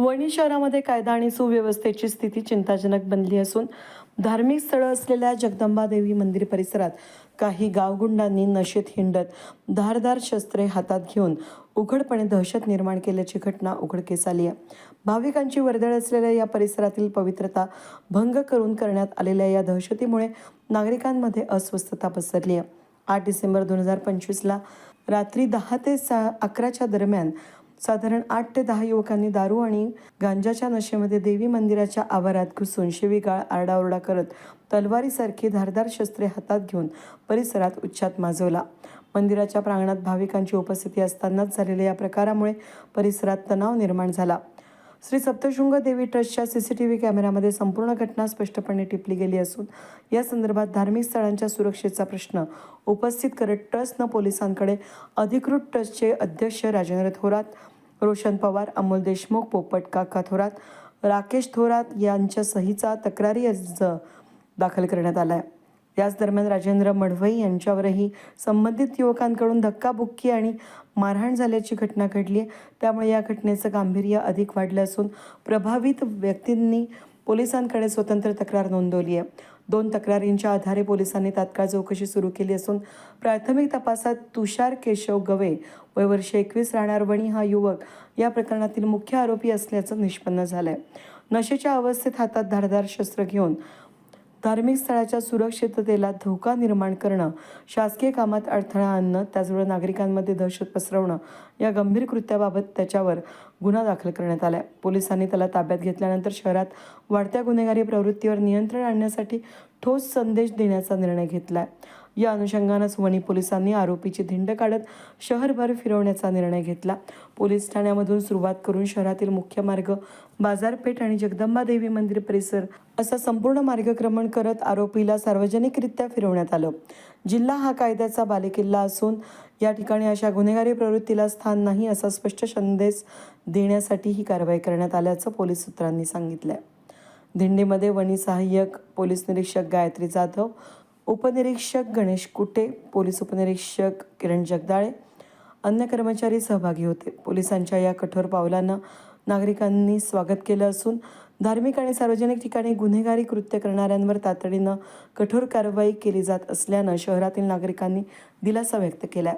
वणी शहरामध्ये कायदा आणि सुव्यवस्थेची स्थिती चिंताजनक बनली असून धार्मिक स्थळं असलेल्या जगदंबा देवी मंदिर परिसरात काही गावगुंडांनी नशेत हिंडत धारदार शस्त्रे हातात घेऊन उघडपणे दहशत निर्माण केल्याची घटना उघडकीस आली आहे. भाविकांची वर्दळ असलेल्या या परिसरातील पवित्रता भंग करून करण्यात आलेल्या या दहशतीमुळे नागरिकांमध्ये अस्वस्थता पसरली आहे. आठ डिसेंबर दोन हजार पंचवीसला रात्री दहा ते सा अकराच्या दरम्यान साधारण आठ ते दहा युवकांनी दारू आणि गांजाच्या नशेमध्ये देवी मंदिराच्या आवारात घुसून शिवीगाळ आरडाओरडा करत तलवारीसारखी धारदार शस्त्रे हातात घेऊन परिसरात उच्चात माजवला. मंदिराच्या प्रांगणात भाविकांची उपस्थिती असतानाच झालेल्या या प्रकारामुळे परिसरात तणाव निर्माण झाला. श्री सप्तशृंग देवी ट्रस्टच्या व्ही कॅमेऱ्यामध्ये संपूर्ण घटना स्पष्टपणे टिपली गेली असून या संदर्भात धार्मिक स्थळांच्या सुरक्षेचा प्रश्न उपस्थित करत ट्रस्टनं पोलिसांकडे अधिकृत ट्रस्टचे अध्यक्ष राजेंद्र थोरात रोशन पवार अमोल देशमुख पोपट काका थोरात राकेश थोरात यांच्या सहीचा तक्रारी अर्ज दाखल करण्यात आला आहे याच दरम्यान राजेंद्र मडवई यांच्यावरही संबंधित युवकांकडून धक्काबुक्की आणि मारहाण झाल्याची घटना घडली आहे. त्यामुळे या घटनेचं गांभीर्य अधिक वाढलं असून प्रभावित व्यक्तींनी पोलिसांकडे स्वतंत्र तक्रार नोंदवली आहे. दोन तक्रारींच्या आधारे पोलिसांनी तात्काळ चौकशी सुरू केली असून प्राथमिक तपासात तुषार केशव गवे वय वर्ष एकवीस राहणार वणी हा युवक या प्रकरणातील मुख्य आरोपी असल्याचं निष्पन्न झालं आहे नशेच्या अवस्थेत हातात धारदार शस्त्र घेऊन धार्मिक स्थळाच्या सुरक्षिततेला धोका निर्माण करणं शासकीय कामात अडथळा आणणं त्याचबरोबर नागरिकांमध्ये दहशत पसरवणं या गंभीर कृत्याबाबत त्याच्यावर गुन्हा दाखल करण्यात आला पोलिसांनी त्याला ताब्यात घेतल्यानंतर शहरात वाढत्या गुन्हेगारी प्रवृत्तीवर नियंत्रण आणण्यासाठी ठोस संदेश देण्याचा निर्णय घेतलाय. या अनुषंगानंच वणी पोलिसांनी आरोपीची धिंड काढत शहरभर फिरवण्याचा निर्णय घेतला. पोलीस ठाण्यामधून सुरुवात करून शहरातील मुख्य मार्ग बाजारपेठ आणि जगदंबा देवी मंदिर परिसर असा संपूर्ण मार्गक्रमण करत आरोपीला सार्वजनिकरित्या फिरवण्यात आलं. जिल्हा हा कायद्याचा बालेकिल्ला असून या ठिकाणी अशा गुन्हेगारी प्रवृत्तीला स्थान नाही असा स्पष्ट संदेश देण्यासाठी ही कारवाई करण्यात आल्याचं पोलीस सूत्रांनी सांगितलंय. दिंडीमध्ये वणी सहाय्यक पोलीस निरीक्षक गायत्री जाधव उपनिरीक्षक गणेश कुटे पोलीस उपनिरीक्षक किरण जगदाळे अन्य कर्मचारी सहभागी होते. पोलिसांच्या या कठोर पावलांना नागरिकांनी स्वागत केलं असून धार्मिक आणि सार्वजनिक ठिकाणी गुन्हेगारी कृत्य करणाऱ्यांवर तातडीनं कठोर कारवाई केली जात असल्यानं शहरातील नागरिकांनी दिलासा व्यक्त केला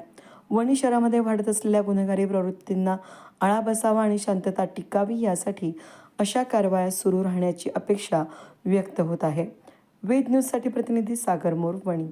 वणी शहरामध्ये वाढत असलेल्या गुन्हेगारी प्रवृत्तींना आळा बसावा आणि शांतता टिकावी यासाठी अशा कारवाया सुरू राहण्याची अपेक्षा व्यक्त होत आहे. वेद न्यूजसाठी प्रतिनिधी सागर मोरवणी.